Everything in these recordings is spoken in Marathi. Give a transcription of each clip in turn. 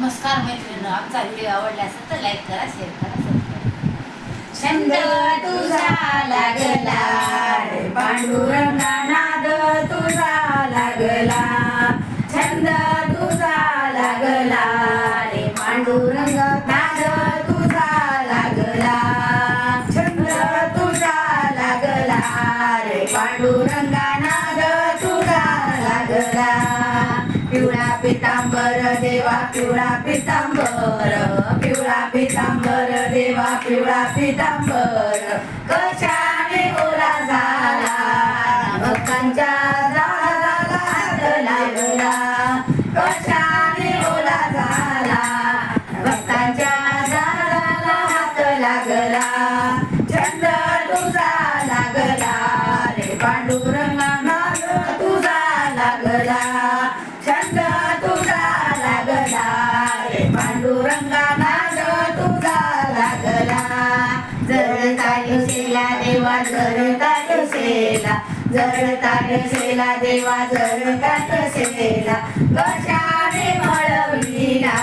नमस्कार मैत्रिणी आमचा व्हिडिओ आवडला असेल तर लाईक करा शेअर करा. छंद तुझा लागला रे पांडुरंगा नाद तुझा लागला. छंद तुझा लागला रे पांडुरंग नाद तुझा लागला. छंद तुझा लागला रे पांडुरंगा नाद तुझा लागला. पितांबर देवा पिवळा पितांबर. पिवळा पितांबर देवा पिवळा पितांबर. कशाने ओला झाला? भक्तांच्या झाडाला हात लागला कशाने ओला झाला? भक्तांच्या झाडाला हात लागला. छंद तुझा लागला. रे पांडुरंगा पांडुरंगा नाद तुझा लागला जळता दिसेला देवा जळता जळता देवा जळता कशाने मळविला?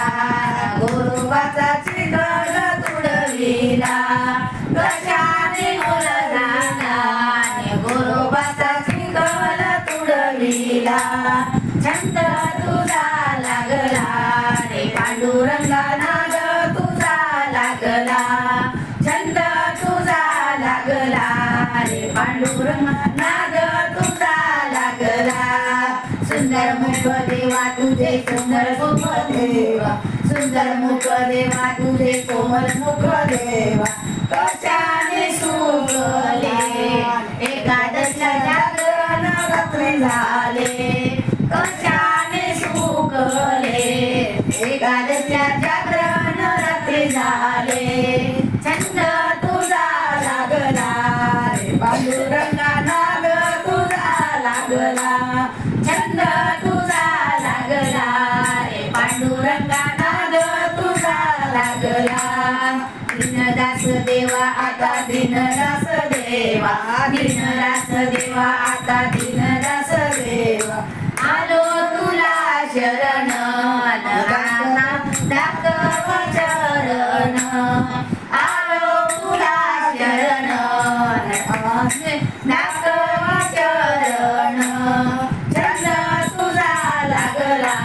गोरोबाचा चिगळ तुडविला. कशाने गोरोबाचा तुडविला. छंद छंद तुझा लागला रे पांडुरंग नाग तुझा लागला. सुंदर मुख देवा तुझे सुंदर मुख देवा. सुंदर मुख देवा तुझे कोमल मुख देवा. कशाने सुगले? एकादशला जागरण रात्री झाले. देवा आता दिनदास देवा. दिनदास देवा आता दिनदास देवा. आलो तुला शरण चरण. आलो तुला शरण दाखव चरण. छंद तुझा लागला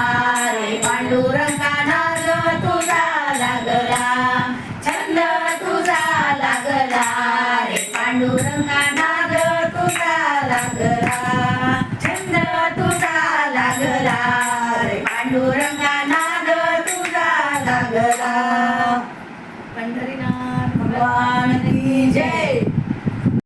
रे पांडुरंगा नाग तुझा लागला. छंद तुझा लागला रे पांडुरंगा नाग तुझा लागला पंढरीनाथ भगवान